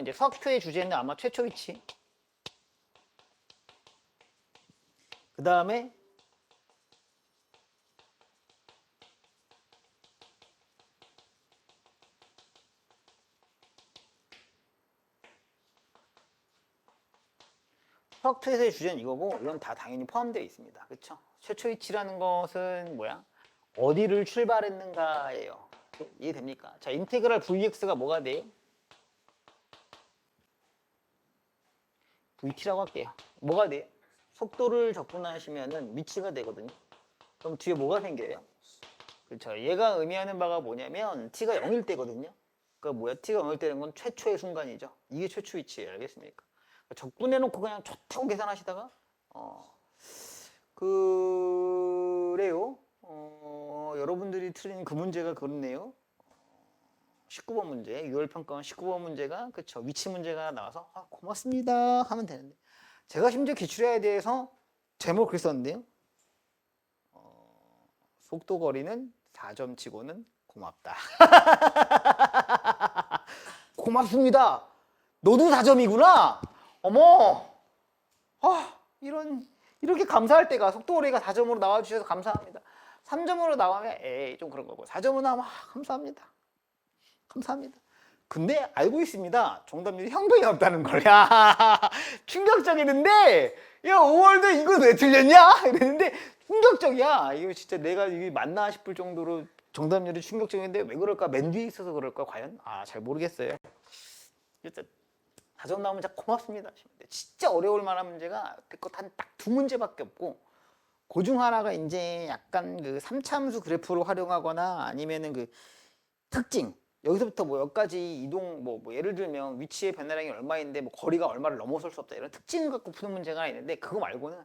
이제 수학표의 주제는 아마 최초 위치. 그 다음에 수학표에서의 주제는 이거고 이건 다 당연히 포함되어 있습니다. 그렇죠? 최초 위치라는 것은 뭐야? 어디를 출발했는가예요. 이해됩니까? 자, 인테그랄 vx가 뭐가 돼요? Vt라고 할게요. 뭐가 돼요? 속도를 접근하시면은 위치가 되거든요. 그럼 뒤에 뭐가 생겨요? 그렇죠. 얘가 의미하는 바가 뭐냐면 t가 0일 때거든요. 그러니까 뭐야? t가 0일 때는 건 최초의 순간이죠. 이게 최초 위치예요. 알겠습니까? 적분해놓고 그냥 좋다고 계산하시다가 어, 그래요. 어, 여러분들이 틀린 그 문제가 그렇네요. 19번 문제, 6월 평가원 19번 문제가 그쵸 위치 문제가 나와서 아, 고맙습니다 하면 되는데 제가 심지어 기출에 대해서 제목을 그렇게 썼는데요. 어, 속도 거리는 4점 치고는 고맙다. 고맙습니다. 너도 4점이구나. 어머, 아 이런 이렇게 감사할 때가 속도 거리가 4점으로 나와 주셔서 감사합니다. 3점으로 나오면 에이 좀 그런 거고 4점으로 나오면 아, 감사합니다. 감사합니다. 근데 알고 있습니다. 정답률이 형편이 없다는 걸. 야 충격적이는데 야 5월도 이거 왜 틀렸냐? 이랬는데 충격적이야. 이거 진짜 내가 이게 맞나 싶을 정도로 정답률이 충격적인데 왜 그럴까? 맨 뒤에 있어서 그럴까? 과연? 아 잘 모르겠어요. 일단 4점 나오면 진짜 고맙습니다. 진짜 어려울 만한 문제가 그것 한 딱 두 문제밖에 없고 그 중 하나가 이제 약간 그 삼참수 그래프를 활용하거나 아니면은 그 특징 여기서부터 뭐 여기까지 이동 뭐, 뭐 예를 들면 위치의 변화량이 얼마인데 뭐 거리가 얼마를 넘어설 수 없다 이런 특징을 갖고 푸는 문제가 있는데 그거 말고는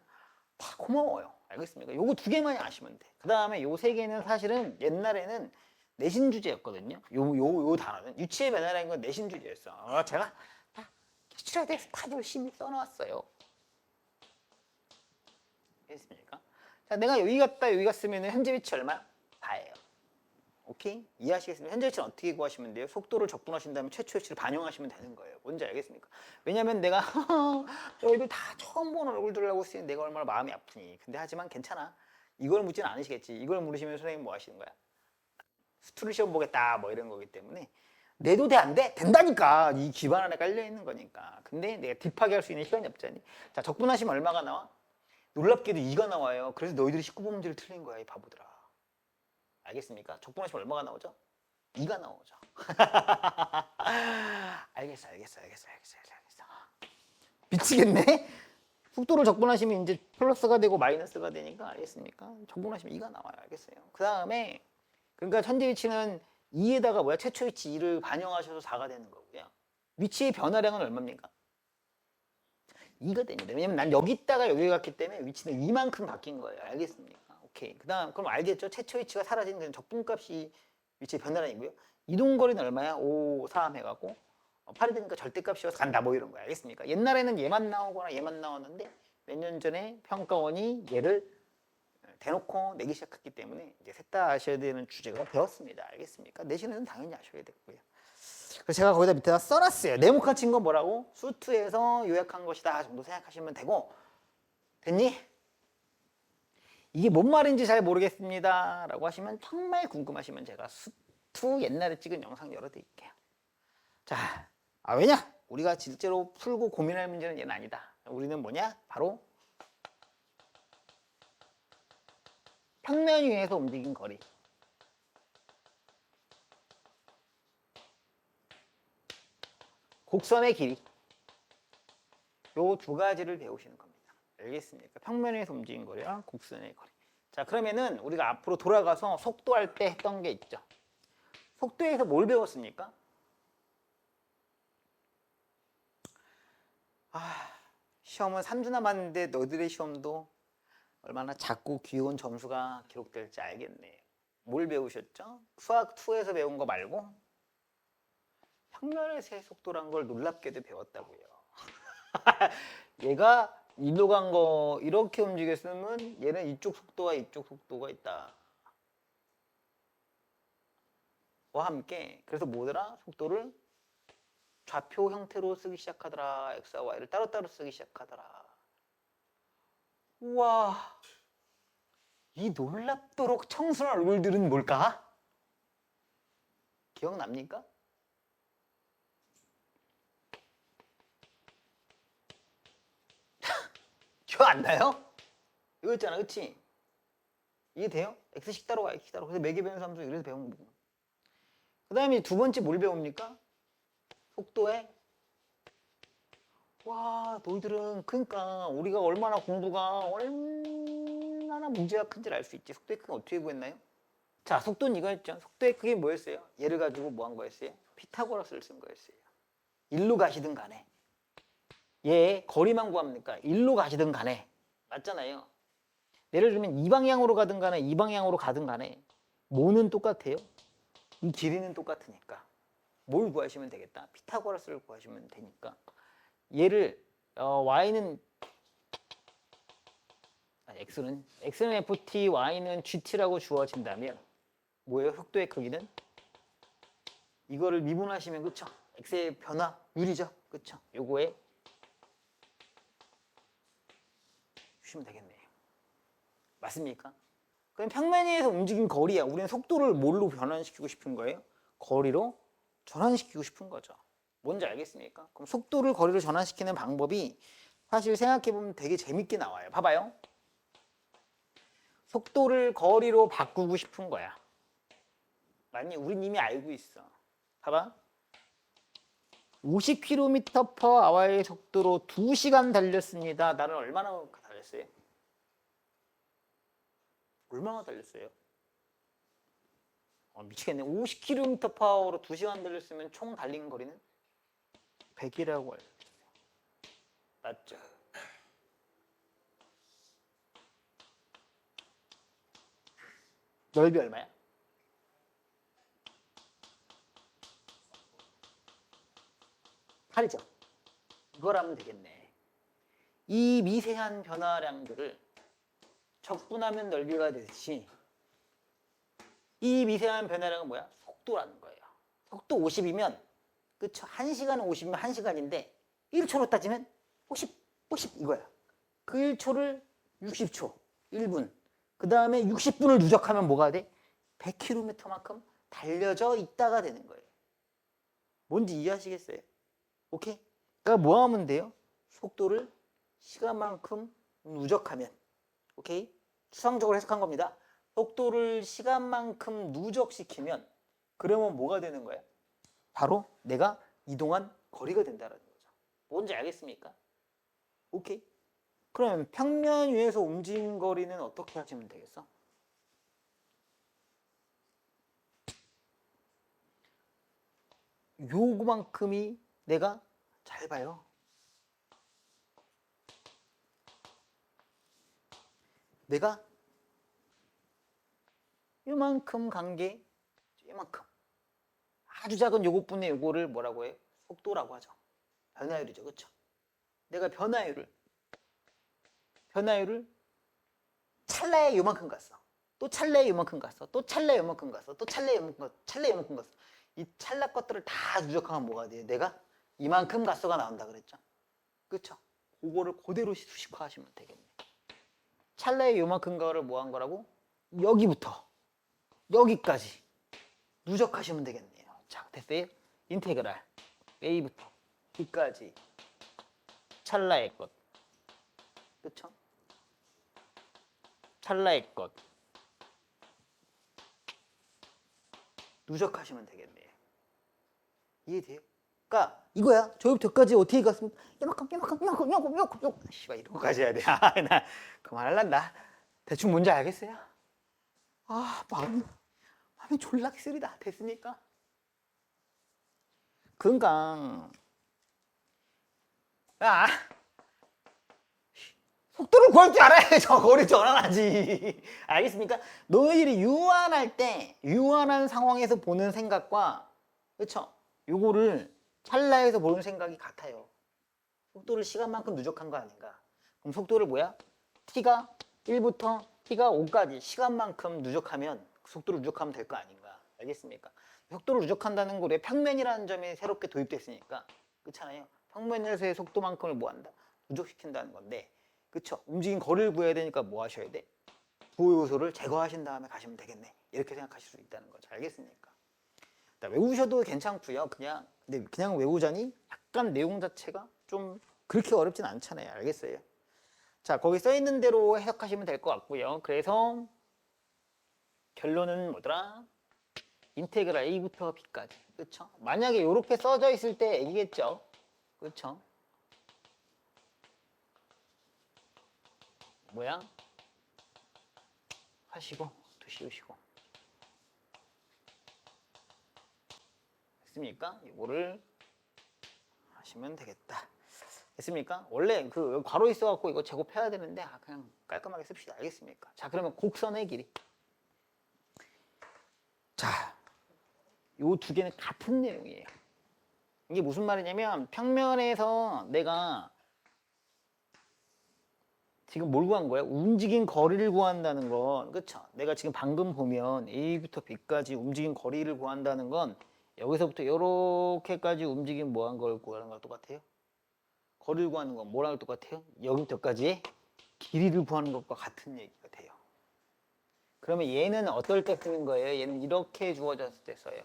다 고마워요. 알겠습니까? 요거 두 개만 아시면 돼. 그 다음에 요 세 개는 사실은 옛날에는 내신 주제였거든요. 요 요 요 단어는 위치의 변화량인 건 내신 주제였어. 어, 제가 다 기출에 대해서 다 열심히 써놓았어요. 알겠습니까? 자, 내가 여기 갔다 여기 갔으면 현재 위치 얼마? 다예요. 오케이? 이해하시겠습니까? 현재 위치는 어떻게 구하시면 돼요? 속도를 접근하신 다음에 최초 위치를 반영하시면 되는 거예요. 뭔지 알겠습니까? 왜냐면 내가 너희들 다 처음 보는 얼굴들을 하고 있으니 내가 얼마나 마음이 아프니. 근데 하지만 괜찮아. 이걸 묻지는 않으시겠지. 이걸 물으시면 선생님 뭐 하시는 거야? 수투를 시험 보겠다 뭐 이런 거기 때문에 내도 돼 안 돼? 된다니까. 이 기반 안에 깔려 있는 거니까. 근데 내가 딥하게 할 수 있는 시간이 없잖니. 자, 적분하시면 얼마가 나와? 놀랍게도 2가 나와요. 그래서 너희들이 19번 문제를 틀린 거야, 이 바보들아. 알겠습니까? 적분하시면 얼마가 나오죠? 2가 나오죠. 알겠어, 알겠어, 알겠어, 알겠어, 알겠어. 미치겠네? 속도를 적분하시면 이제 플러스가 되고 마이너스가 되니까 알겠습니까? 적분하시면 2가 나와요. 알겠어요? 그 다음에 그러니까 현재 위치는 2에다가 뭐야? 최초 위치 2를 반영하셔서 4가 되는 거고요. 위치의 변화량은 얼마입니까? 2가 됩니다. 왜냐면 난 여기 있다가 여기 갔기 때문에 위치는 이만큼 바뀐 거예요. 알겠습니까? 오케이. 그 다음, 그럼 알겠죠? 최초 위치가 사라지는 건 적분값이 위치의 변화량이고요. 이동 거리는 얼마야? 5, 3 해갖고. 어, 8이 되니까 절대값이어서 간다. 뭐 이런 거야. 알겠습니까? 옛날에는 얘만 나오거나 얘만 나왔는데 몇 년 전에 평가원이 얘를 대놓고 내기 시작했기 때문에 이제 셋 다 아셔야 되는 주제가 되었습니다. 알겠습니까? 내신은 당연히 아셔야 되고요. 그래서 제가 거기다 밑에다 써놨어요. 네모칸 친 건 뭐라고? 수투에서 요약한 것이다 정도 생각하시면 되고 됐니? 이게 뭔 말인지 잘 모르겠습니다 라고 하시면 정말 궁금하시면 제가 수투 옛날에 찍은 영상 열어드릴게요. 자, 아 왜냐? 우리가 실제로 풀고 고민할 문제는 얘는 아니다. 우리는 뭐냐? 바로 평면 위에서 움직인 거리. 곡선의 길이. 요 두 가지를 배우시는 겁니다. 알겠습니까? 평면 위에서 움직인 거리와 곡선의 거리. 자, 그러면은 우리가 앞으로 돌아가서 속도할 때 했던 게 있죠. 속도에서 뭘 배웠습니까? 아, 시험은 3주 남았는데 너희들의 시험도 얼마나 작고 귀여운 점수가 기록될지 알겠네. 뭘 배우셨죠? 수학 2에서 배운 거 말고 평면의 세 속도란 걸 놀랍게도 배웠다고요. 얘가 이로 간 거 이렇게 움직였으면 얘는 이쪽 속도와 이쪽 속도가 있다. 와 함께 그래서 뭐더라? 속도를 좌표 형태로 쓰기 시작하더라. x와 y를 따로따로 쓰기 시작하더라. 우와. 이 놀랍도록 청순한 얼굴들은 뭘까? 기억납니까? 기억 안 나요? 이거 있잖아, 그치? 이게 돼요? x식 따로 y식 따로 그래서 매개 변수 함수 이래서 배운 거고 그 다음에 두 번째 뭘 배웁니까? 속도에 와 너희들은 그러니까 우리가 얼마나 공부가 얼마나 문제가 큰지를 알 수 있지 속도의 크기 어떻게 구했나요? 자 속도는 이거였죠 속도의 크기 뭐였어요? 얘를 가지고 뭐 한 거였어요? 피타고라스를 쓴 거였어요 일로 가시든 간에 얘 거리만 구합니까? 일로 가시든 간에 맞잖아요 예를 들면 이 방향으로 가든 간에 이 방향으로 가든 간에 뭐는 똑같아요? 이 길이는 똑같으니까 뭘 구하시면 되겠다. 피타고라스를 구하시면 되니까 얘를 어, y는 아니, x는 x는 ft, y는 gt라고 주어진다면 뭐예요? 속도의 크기는 이거를 미분하시면 그쵸? x의 변화율이죠, 그쵸? 요거에 주시면 되겠네요. 맞습니까? 그럼 평면 위에서 움직인 거리야. 우리는 속도를 뭘로 변환시키고 싶은 거예요? 거리로 전환시키고 싶은 거죠. 뭔지 알겠습니까? 그럼 속도를 거리로 전환시키는 방법이 사실 생각해보면 되게 재밌게 나와요. 봐봐요. 속도를 거리로 바꾸고 싶은 거야. 맞니? 우린 이미 알고 있어. 봐봐. 50km per hour의 속도로 2시간 달렸습니다. 나는 얼마나 달렸어요? 얼마나 달렸어요? 어, 미치겠네. 50km per hour로 2시간 달렸으면 총 달린 거리는 100이라고 알려줬어요. 맞죠? 넓이 얼마야? 팔이죠 이걸 하면 되겠네. 이 미세한 변화량들을 적분하면 넓이가 되듯이 이 미세한 변화량은 뭐야? 속도라는 거예요. 속도 50이면 그쵸? 1시간은 50이면 1시간인데 1초로 따지면 50, 50 이거야. 그 1초를 60초, 1분. 그 다음에 60분을 누적하면 뭐가 돼? 100km만큼 달려져 있다가 되는 거예요. 뭔지 이해하시겠어요? 오케이? 그러니까 뭐 하면 돼요? 속도를 시간만큼 누적하면 오케이? 추상적으로 해석한 겁니다. 속도를 시간만큼 누적시키면 그러면 뭐가 되는 거야? 바로 내가 이동한 거리가 된다는 거죠. 뭔지 알겠습니까? 오케이. 그럼 평면 위에서 움직인 거리는 어떻게 하시면 되겠어? 요만큼이 내가 잘 봐요. 내가 이만큼 간게 이만큼 아주 작은 요것분의 요거를 뭐라고 해요? 속도라고 하죠. 변화율이죠. 그렇죠? 내가 변화율을 변화율을 찰나에 요만큼 갔어. 또 찰나에 요만큼 갔어. 또 찰나에 요만큼 갔어. 또 찰나에 요만큼 갔어. 찰나에 요만큼 갔어. 이 찰나 것들을 다 누적하면 뭐가 돼요? 내가 이만큼 갔어가 나온다 그랬죠. 그렇죠? 그거를 그대로 수식화하시면 되겠네. 찰나에 요만큼 거를 뭐 한 거라고? 여기부터 여기까지 누적하시면 되겠네요. 자, 됐어요? 인테그랄 A부터 B까지 찰나의 것. 그쵸? 찰나의 것. 누적하시면 되겠네요. 이해돼요? 그러니까 이거야. 저기부터까지 어떻게 갔습니까? 이만큼, 이만큼, 이만큼, 이만큼, 이만큼, 이만큼. 씨발 이런 거까지 해야 돼. 아, 나 그만할란다. 대충 뭔지 알겠어요? 아, 마음이, 마음이 졸라 쓰리다. 됐습니까? 그러니까 야 속도를 구할 줄 알아야 저 거리 전환하지. 알겠습니까? 너희들이 유한할 때 유한한 상황에서 보는 생각과 그렇죠? 요거를 찰나에서 보는 생각이 같아요. 속도를 시간만큼 누적한 거 아닌가? 그럼 속도를 뭐야? t가 1부터 t가 5까지 시간만큼 누적하면 그 속도를 누적하면 될 거 아닌가? 알겠습니까? 속도를 누적한다는 거에 평면이라는 점이 새롭게 도입됐으니까 그렇잖아요. 평면에서의 속도만큼을 뭐 한다? 누적시킨다는 건데, 그쵸? 움직인 거리를 구해야 되니까 뭐 하셔야 돼? 부호 요소를 제거하신 다음에 가시면 되겠네. 이렇게 생각하실 수 있다는 거죠. 알겠습니까? 자, 외우셔도 괜찮고요. 그냥 근데 그냥 외우자니 약간 내용 자체가 좀 그렇게 어렵진 않잖아요. 알겠어요? 자, 거기 써 있는 대로 해석하시면 될 것 같고요. 그래서 결론은 뭐더라? 인테그랄 A부터 B까지. 그렇죠? 만약에 이렇게 써져 있을 때 A겠죠? 그렇죠? 뭐야? 하시고 또 씌우시고 됐습니까? 이거를 하시면 되겠다. 됐습니까? 원래 그 괄호 있어갖고 이거 제곱해야 되는데 아, 그냥 깔끔하게 씁시다. 알겠습니까? 자 그러면 곡선의 길이. 자, 요 두 개는 같은 내용이에요. 이게 무슨 말이냐면 평면에서 내가 지금 뭘 구한 거야? 움직인 거리를 구한다는 건 그쵸? 내가 지금 방금 보면 A부터 B까지 움직인 거리를 구한다는 건 여기서부터 이렇게까지 움직인 뭐한 걸 구하는 거랑 똑같아요? 거리를 구하는 건 뭐랑 똑같아요? 여기부터까지의 길이를 구하는 것과 같은 얘기가 돼요. 그러면 얘는 어떨 때 쓰는 거예요? 얘는 이렇게 주어졌을 때 써요.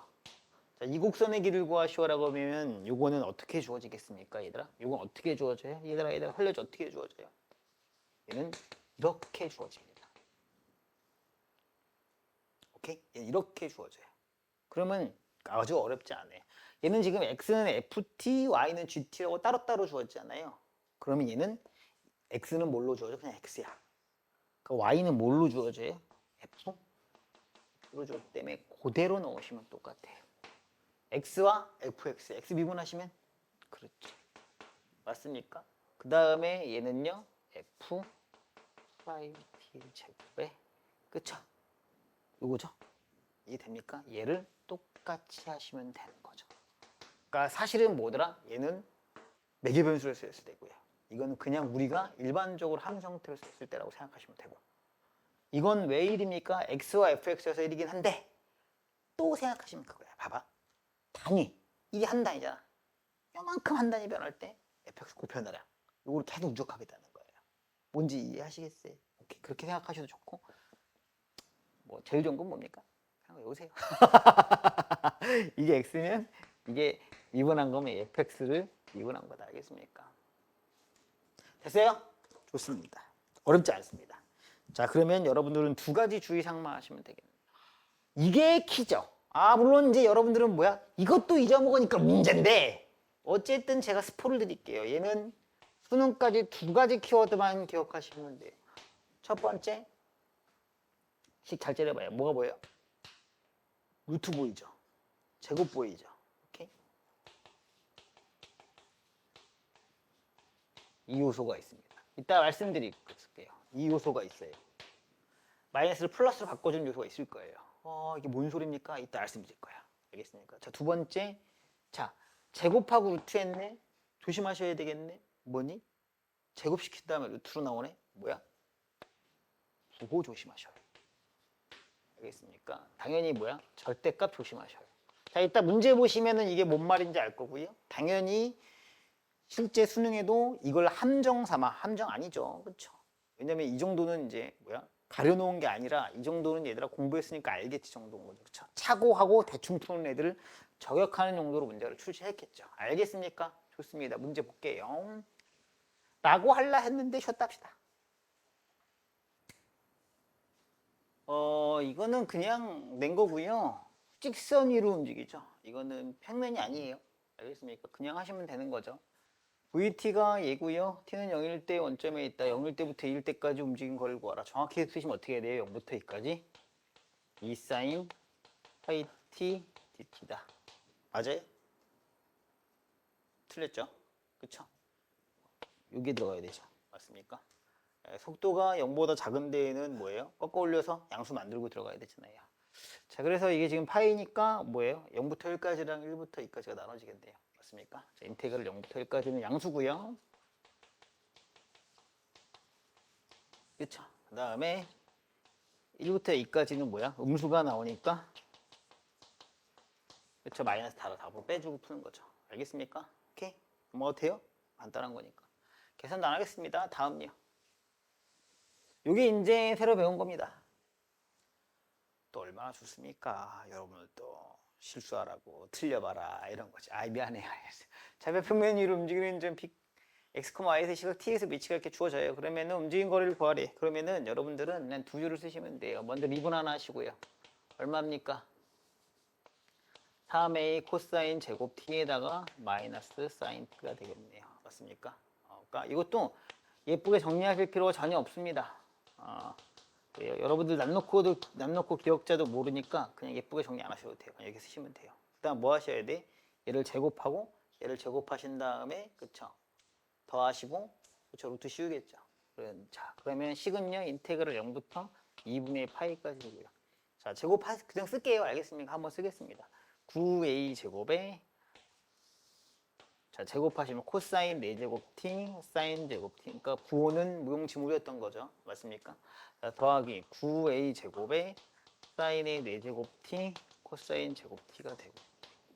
자, 이 곡선의 길을 구하시오라고 하면 요거는 어떻게 주어지겠습니까, 얘들아? 요건 어떻게 주어져요? 얘들아, 얘들아, 살려줘. 어떻게 주어져요? 얘는 이렇게 주어집니다. 오케이? 얘는 이렇게 주어져요. 그러면 아주 어렵지 않아요. 얘는 지금 x는 ft, y는 gt라고 따로따로 주어지잖아요. 그러면 얘는 x는 뭘로 주어져? 그냥 x야. 그 y는 뭘로 주어져요? f로 주어지기 때문에 그대로 넣으시면 똑같아요. x와 fx, x 미분하시면 그렇죠. 맞습니까? 그 다음에 얘는요 f 5t 제곱에 그쵸? 요거죠? 이해 됩니까? 얘를 똑같이 하시면 되는 거죠. 그러니까 사실은 뭐더라? 얘는 매개 변수를 쓰였을 때고요. 이거는 그냥 우리가 일반적으로 함정태를 썼을 때라고 생각하시면 되고 이건 왜 1입니까? x와 fx에서 1이긴 한데 또 생각하시면 그거야. 봐봐. 단위 1이 한 단위잖아. 요만큼 한 단위 변할 때 fx 곱편하라. 이걸 계속 누적하겠다는 거예요. 뭔지 이해하시겠어요? 오케이. 그렇게 생각하셔도 좋고 뭐 제일 좋은 건 뭡니까? 그냥 외우세요. 이게 x면 이게 미분한 거면 fx를 미분한 거다. 알겠습니까? 됐어요? 좋습니다. 어렵지 않습니다. 자, 그러면 여러분들은 두 가지 주의사항만 하시면 되겠네요. 이게 키죠. 아, 물론 이제 여러분들은 뭐야? 이것도 잊어먹으니까 문제인데 어쨌든 제가 스포를 드릴게요. 얘는 수능까지 두 가지 키워드만 기억하시면 돼요. 첫 번째, 식 잘 째려봐요. 뭐가 보여요? 루트 보이죠? 제곱 보이죠? 오케이? 이 요소가 있습니다. 이따 말씀드릴게요. 이 요소가 있어요. 마이너스를 플러스로 바꿔주는 요소가 있을 거예요. 어, 이게 뭔 소리입니까? 이따 말씀드릴 거야. 알겠습니까? 자, 두 번째. 자, 제곱하고 루트 했네? 조심하셔야 되겠네? 뭐니? 제곱시킨 다음에 루트로 나오네? 뭐야? 부호 조심하셔요. 알겠습니까? 당연히 뭐야? 절대값 조심하셔요. 자, 이따 문제 보시면은 이게 뭔 말인지 알 거고요. 당연히 실제 수능에도 이걸 함정 삼아 함정 아니죠. 그렇죠? 왜냐면 이 정도는 이제 뭐야? 가려놓은 게 아니라 이 정도는 얘들아 공부했으니까 알겠지 정도인 거죠. 그렇죠? 차고하고 대충 푸는 애들을 저격하는 정도로 문제를 출시했겠죠. 알겠습니까? 좋습니다. 문제 볼게요. 라고 할라 했는데 쉬었다 합시다. 어, 이거는 그냥 낸 거고요. 직선 위로 움직이죠. 이거는 평면이 아니에요. 알겠습니까? 그냥 하시면 되는 거죠. VT가 얘고요. T는 0일 때 원점에 있다. 0일 때부터 2일 때까지 움직인 거리를 구하라. 정확히 쓰시면 어떻게 돼요? 0부터 2까지. 2 사인 파이 T DT다. 맞아요? 틀렸죠? 그쵸? 여기에 들어가야 되죠. 맞습니까? 예, 속도가 0보다 작은 데에는 뭐예요? 꺾어 올려서 양수 만들고 들어가야 되잖아요. 자, 그래서 이게 지금 파이니까 뭐예요? 0부터 1까지랑 1부터 2까지가 나눠지겠네요. 맞습니까? 자, 인테그럴 0부터 1까지는 양수고요. 그쵸? 그 다음에 1부터 2까지는 뭐야? 음수가 나오니까 그쵸? 마이너스 다로 답으로 빼주고 푸는 거죠. 알겠습니까? 오케이? 뭐 어때요? 간단한 거니까. 계산도 안 하겠습니다. 다음요. 요게 이제 새로 배운 겁니다. 또 얼마나 좋습니까? 여러분들 또 실수하라고 틀려봐라 이런 거지. 아 미안해요. 자배평면 위로 움직이는 점 비, x, y에서 시각 t에서 위치가 이렇게 주어져요. 그러면은 움직인 거리를 구하래. 그러면은 여러분들은 그냥 두 줄을 쓰시면 돼요. 먼저 리분 하나 하시고요. 얼마입니까? 3a 코사인 제곱 t에다가 마이너스 사인 t가 되겠네요. 맞습니까? 어, 그러니까 이것도 예쁘게 정리하실 필요가 전혀 없습니다. 어, 그래요. 여러분들 남놓고도 남놓고 기억자도 모르니까 그냥 예쁘게 정리 안 하셔도 돼요. 그냥 이렇게 쓰시면 돼요. 그다음 뭐 하셔야 돼? 얘를 제곱하고 얘를 제곱하신 다음에 그쵸? 더하시고 그쵸? 루트 씌우겠죠. 자 그러면 식은요 인테그럴 0부터 2분의 파이까지고요. 자 제곱 하 그냥 쓸게요. 알겠습니까? 한번 쓰겠습니다. 9a 제곱에 자 제곱하시면 코사인 4제곱 t 사인 제곱 t 그러니까 9호는 무용지물이었던 거죠. 맞습니까? 자, 더하기 9a 제곱에 사인의 4제곱 t 코사인 제곱 t가 되고.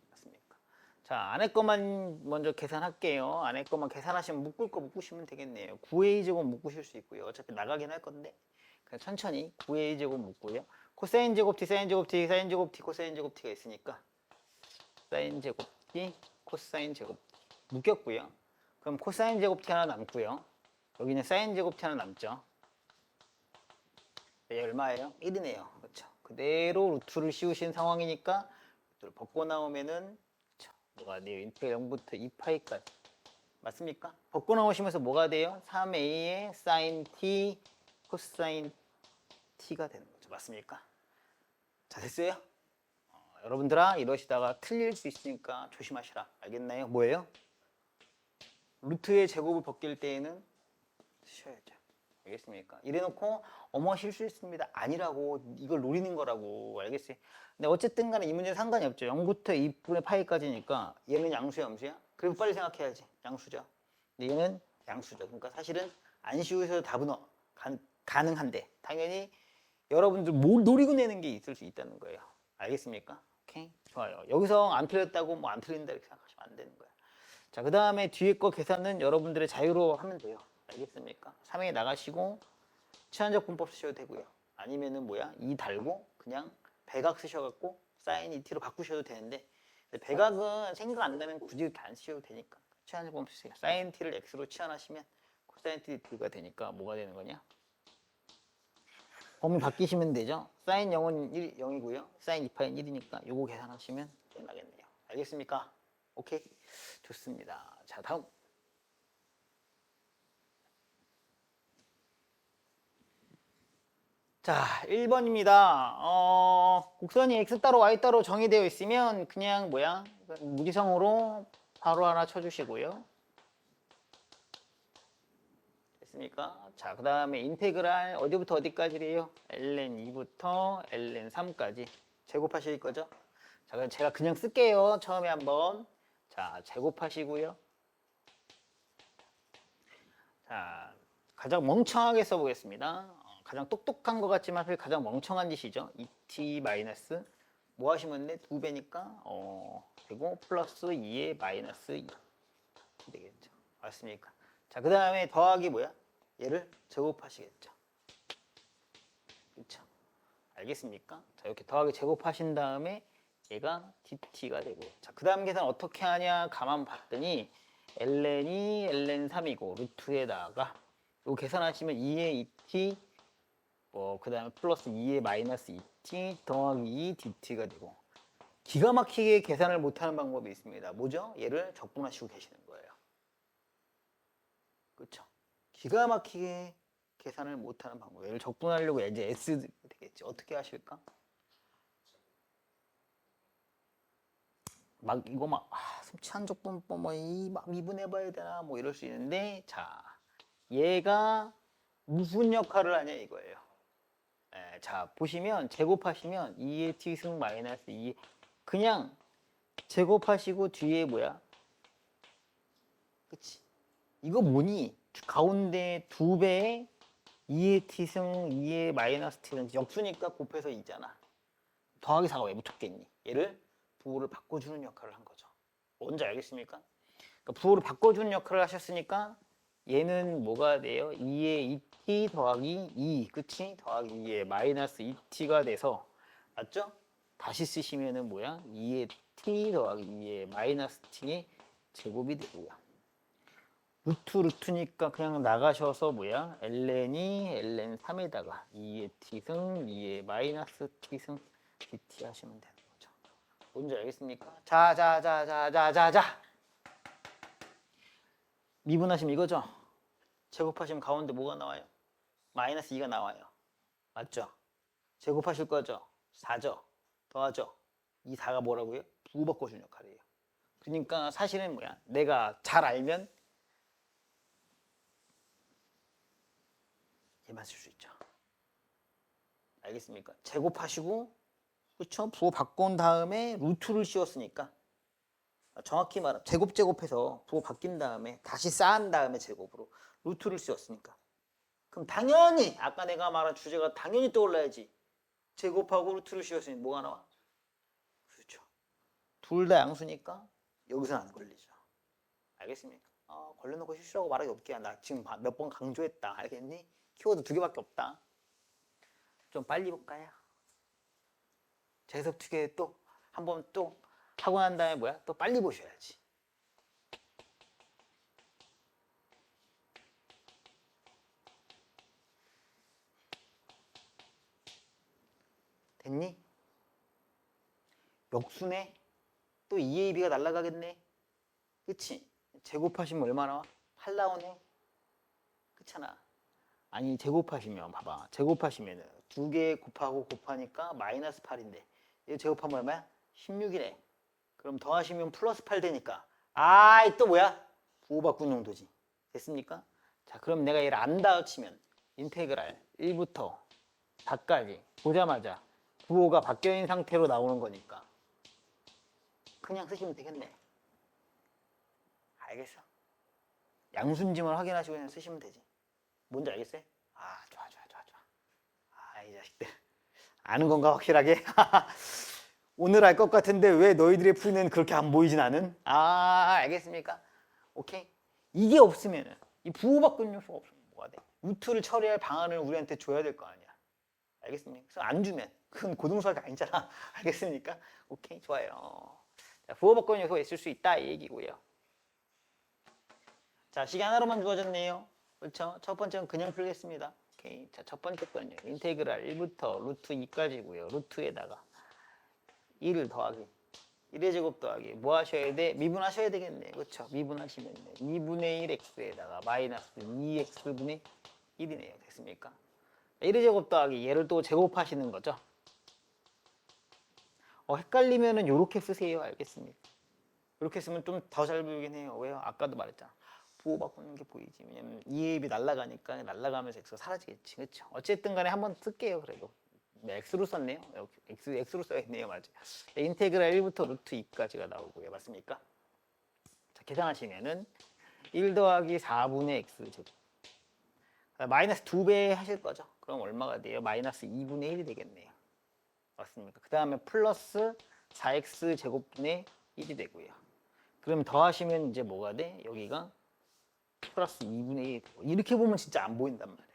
맞습니까? 자 안에 것만 먼저 계산할게요. 안에 것만 계산하시면 묶을 거 묶으시면 되겠네요. 9a 제곱 묶으실 수 있고요. 어차피 나가긴 할 건데. 그냥 천천히 9a 제곱 묶고요. 코사인 제곱 t 사인 제곱 t 사인 제곱 t 코사인 제곱 t가 있으니까 사인 제곱 t 코사인 제곱 묶였고요. 그럼 코사인 제곱 t 하나 남고요. 여기는 사인 제곱 t 하나 남죠. 얘 얼마예요? 1이네요. 그렇죠. 그대로 루트를 씌우신 상황이니까 루트를 벗고 나오면은 그쵸. 뭐가 돼요? 인테그랄 0부터 2파이까지 맞습니까? 벗고 나오시면서 뭐가 돼요? 3a의 사인 t 코사인 t가 되는 거죠. 맞습니까? 자 됐어요? 어, 여러분들아 이러시다가 틀릴 수 있으니까 조심하시라. 알겠나요? 뭐예요? 루트의 제곱을 벗길 때에는 쓰셔야죠. 알겠습니까? 이래놓고 어머 실수했습니다. 아니라고 이걸 노리는 거라고 알겠어요? 근데 어쨌든 간에 이 문제는 상관이 없죠. 0부터 2분의 파이까지니까 얘는 양수야 음수야? 그리고 빨리 생각해야지. 양수죠. 근데 얘는 양수죠. 그러니까 사실은 안 씌우셔도 답은 어- 가, 가능한데 당연히 여러분들 뭘 노리고 내는 게 있을 수 있다는 거예요. 알겠습니까? 오케이 좋아요. 여기서 안 틀렸다고 뭐 안 틀린다 이렇게 생각하시면 안 되는 거예요. 자, 그 다음에 뒤에 거 계산은 여러분들의 자유로 하면 돼요. 알겠습니까? 3에 나가시고 치환적 분법 쓰셔도 되고요. 아니면은 뭐야? 2 달고 그냥 배각 쓰셔갖고 사인 2t로 바꾸셔도 되는데 배각은 생각 안 나면 굳이 이렇게 안 쓰셔도 되니까 치환적 분법 쓰세요. 사인 t를 x로 치환하시면 코사인 t가 되니까 뭐가 되는 거냐? 범위 바뀌시면 되죠. 사인 0은 1, 0이고요. 사인 2파인 1이니까 요거 계산하시면 끝나겠네요. 알겠습니까? 오케이. 좋습니다. 자, 다음. 자, 1번입니다. 어, 곡선이 x 따로 y 따로 정의되어 있으면 그냥 뭐야? 무지성으로 바로 하나 쳐주시고요. 됐습니까? 자, 그 다음에 인테그랄 어디부터 어디까지래요? ln 2부터 ln 3까지 제곱하실 거죠? 자, 그럼 제가 그냥 쓸게요. 처음에 한번. 자, 제곱하시고요. 자, 가장 멍청하게 써보겠습니다. 어, 가장 똑똑한 것 같지만 사실 가장 멍청한 짓이죠. 2t 마이너스 뭐 하시면 돼? 두 배니까 어, 되고 플러스 2에 마이너스 2 되겠죠. 맞습니까? 자, 그 다음에 더하기 뭐야? 얘를 제곱하시겠죠. 그렇죠? 알겠습니까? 자, 이렇게 더하기 제곱하신 다음에 얘가 dt가 되고 자, 그 다음 계산 어떻게 하냐 가만 봤더니 ln이 ln3이고 루트에다가 이거 계산하시면 2의 2t 뭐그 다음에 플러스 2의 마이너스 2t 더하기 2 dt가 되고 기가 막히게 계산을 못하는 방법이 있습니다. 뭐죠? 얘를 적분하시고 계시는 거예요. 그렇죠? 기가 막히게 계산을 못하는 방법. 얘를 적분하려고 이제 s 되겠지. 어떻게 하실까? 막 이거 막 아, 숨찬 적분법 뭐이막 미분해봐야 되나 뭐 이럴 수 있는데 자 얘가 무슨 역할을 하냐 이거예요. 예, 자 보시면 제곱하시면 2의 t승 마이너스 2 그냥 제곱하시고 뒤에 뭐야? 그치? 이거 뭐니? 가운데 두 배의 2의 t승 2의 마이너스 t는 역수니까 곱해서 2잖아. 더하기 4가 왜 붙었겠니? 얘를 부호를 바꿔주는 역할을 한 거죠. 뭔지 알겠습니까? 그러니까 부호를 바꿔주는 역할을 하셨으니까 얘는 뭐가 돼요? 2의 2t 더하기 2 그치? 더하기 2의 마이너스 2t가 돼서 맞죠? 다시 쓰시면은 뭐야? 2의 t 더하기 2의 마이너스 t의 제곱이 되고요. 루트 루트니까 그냥 나가셔서 뭐야? ln이 ln 3에다가 2의 t승 2의 마이너스 t승 dt 하시면 거죠. 뭔지 알겠습니까? 자, 자, 자, 자, 자, 자, 자. 미분하시면 이거죠? 제곱하시면 가운데 뭐가 나와요? 마이너스 2가 나와요. 맞죠? 제곱하실 거죠? 4죠? 더하죠? 이 4가 뭐라고요? 부호 바꿔주는 역할이에요. 그러니까 사실은 뭐야? 내가 잘 알면 얘만 쓸수 있죠. 알겠습니까? 제곱하시고 그렇죠? 부호 바꾼 다음에 루트를 씌웠으니까 정확히 말하면 제곱 제곱해서 부호 바뀐 다음에 다시 쌓은 다음에 제곱으로 루트를 씌웠으니까 그럼 당연히 아까 내가 말한 주제가 당연히 떠올라야지 제곱하고 루트를 씌웠으니 뭐가 나와? 그렇죠. 둘 다 양수니까 여기서는 안 걸리죠. 알겠습니까? 어, 걸려놓고 실수라고 말하기 없게 나 지금 몇 번 강조했다. 알겠니? 키워드 두 개밖에 없다. 좀 빨리 볼까요? 재석 투개 또한 번 또 하고 난 다음에 뭐야? 또 빨리 보셔야지. 됐니? 역수네? 또 2a, b가 날라가겠네? 그치? 제곱하시면 얼마 나 와? 8 나오네? 그렇잖아. 아니 제곱하시면 봐봐. 제곱하시면은 두 개 곱하고 곱하니까 마이너스 8인데 이거 제곱하면 얼마야? 16이네. 그럼 더하시면 플러스 8 되니까 아이 또 뭐야? 부호 바꾼 용도지. 됐습니까? 자 그럼 내가 얘를 안다 치면 인테그랄 1부터 4까지 보자마자 부호가 바뀌어 있는 상태로 나오는 거니까 그냥 쓰시면 되겠네. 알겠어? 양순짐을 확인하시고 그냥 쓰시면 되지. 뭔지 알겠어요? 아 좋아 좋아 좋아 좋아. 아 이 자식들 아는 건가 확실하게? 오늘 알 것 같은데 왜 너희들의 풀이는 그렇게 안 보이진 않은? 아 알겠습니까? 오케이 이게 없으면은 이 부호 바꾼 요소가 없으면 뭐가 돼? 루트를 처리할 방안을 우리한테 줘야 될 거 아니야. 알겠습니까? 그래서 안 주면 그건 고등수학이 아니잖아. 알겠습니까? 오케이 좋아요. 자, 부호 바꾼 요소가 있을 수 있다 이 얘기고요. 자 시간 하나로만 주어졌네요. 그렇죠? 첫 번째는 그냥 풀겠습니다. 오케이. 자, 첫 번째 거는요. 인테그랄 1부터 루트 2까지고요. 루트에다가 1을 더하기 1의 제곱 더하기 뭐 하셔야 돼? 미분하셔야 되겠네. 그렇죠? 미분하시면 2분의 1x에다가 마이너스 2x분의 1이네요. 됐습니까? 1의 제곱 더하기 얘를 또 제곱하시는 거죠. 어, 헷갈리면은 요렇게 쓰세요. 알겠습니까? 이렇게 쓰면 좀 더 잘 보이긴 해요. 왜요? 아까도 말했잖아. 부호 바꾸는 게 보이지. 왜냐면 이 앱이 날아가니까 날아가면서 x가 사라지겠지. 그렇죠? 어쨌든 간에 한번 쓸게요. 그래도. 네, x로 썼네요. x, x로 써야겠네요. 맞아요. 네, 인테그랄 1부터 루트 2까지가 나오고요. 맞습니까? 자, 계산하시면은 1 더하기 4분의 x 제곱. 아, 마이너스 2배 하실 거죠. 그럼 얼마가 돼요? 마이너스 2분의 1이 되겠네요. 맞습니까? 그 다음에 플러스 4x 제곱분의 1이 되고요. 그럼 더하시면 이제 뭐가 돼? 여기가 플러스 2분의 1 되고 이렇게 보면 진짜 안 보인단 말이야.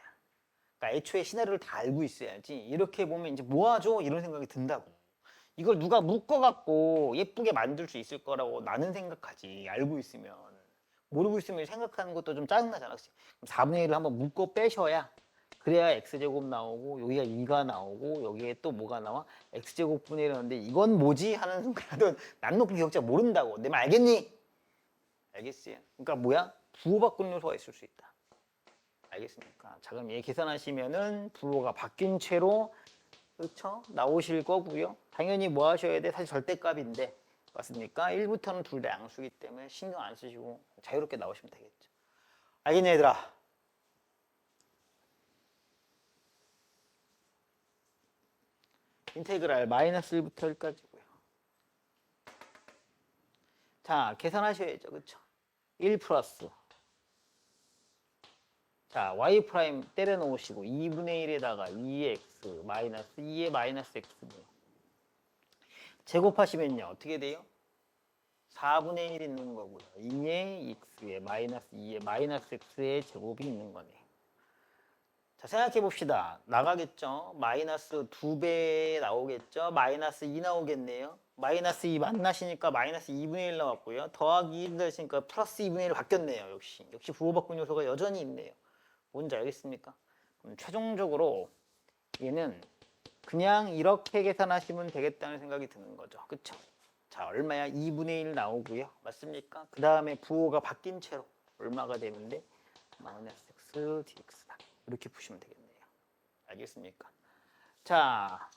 그러니까 애초에 시나리오를 다 알고 있어야지 이렇게 보면 이제 뭐 하죠? 이런 생각이 든다고. 이걸 누가 묶어갖고 예쁘게 만들 수 있을 거라고 나는 생각하지 알고 있으면 모르고 있으면 생각하는 것도 좀 짜증나잖아. 그럼 4분의 1을 한번 묶어 빼셔야 그래야 x제곱 나오고 여기가 2가 나오고 여기에 또 뭐가 나와? x제곱 분의 1이었는데 이건 뭐지? 하는 순간은 난 높은 기억자 모른다고. 내 말 알겠니? 알겠어요. 그러니까 뭐야? 부호 바꾼 요소가 있을 수 있다. 알겠습니까? 자 그럼 얘 계산하시면은 부호가 바뀐 채로 그렇죠? 나오실 거고요. 당연히 뭐 하셔야 돼? 사실 절대값인데 맞습니까? 1부터는 둘 다 양수기 때문에 신경 안 쓰시고 자유롭게 나오시면 되겠죠. 알겠니 얘들아? 인테그랄 마이너스 1부터 1까지고요. 자, 계산하셔야죠. 그렇죠? 1 플러스 자, y 프라임 때려 놓으시고 2분의 1에다가 2x 마이너스 2의 마이너스 x분 제곱하시면요. 어떻게 돼요? 4분의 1 있는 거고요. 2의 x에 마이너스 2의 마이너스 x의 제곱이 있는 거네. 자, 생각해 봅시다. 나가겠죠? 마이너스 2배 나오겠죠? 마이너스 2 나오겠네요. 마이너스 2 만나시니까 마이너스 2분의 1 나왔고요. 더하기 1 되시니까 플러스 2분의 1로 바뀌었네요. 역시. 역시 부호바꾼 요소가 여전히 있네요. 뭔지 알겠습니까? 그럼 최종적으로 얘는 그냥 이렇게 계산하시면 되겠다는 생각이 드는 거죠. 그쵸? 자, 얼마야? 2분의 1 나오고요. 맞습니까? 그 다음에 부호가 바뀐 채로 얼마가 되는데 마이너스 x dx다. 이렇게 푸시면 되겠네요. 알겠습니까? 자,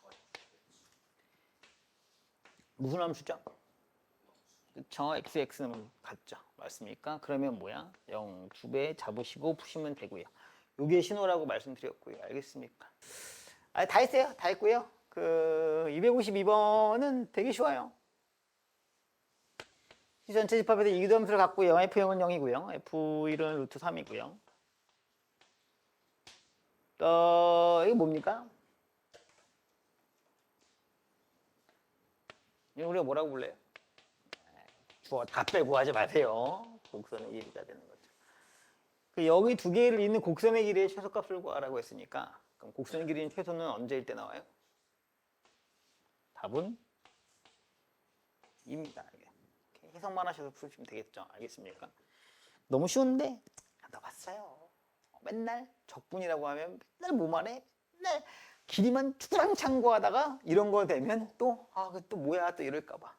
무슨 함수죠? 그쵸? xx는 같죠? 맞습니까? 그러면 뭐야? 0, 2배 잡으시고 푸시면 되고요. 요게 신호라고 말씀드렸고요. 알겠습니까? 아, 다 했어요. 다 했고요. 그 252번은 되게 쉬워요. 시 전체 집합에서 이기도 함수를 갖고요. F형은 0이고요. F1은 루트 3이고요. 어, 이게 뭡니까? 이거 우리가 뭐라고 불러요? 주어 다 빼고 하지 마세요. 곡선의 길이가 되는 거죠. 그 여기 두 개를 있는 곡선의 길이의 최소값을 구하라고 했으니까 그럼 곡선의 길이는 최소는 언제일 때 나와요? 답은 2입니다. 이게. 이렇게 해석만 하셔서 풀시면 되겠죠. 알겠습니까? 너무 쉬운데 나 봤어요. 맨날 적분이라고 하면 맨날 뭐만 해? 맨날 길이만 주구장 창고하다가 이런 거 되면 또 아, 그 또 뭐야 또 이럴까 봐.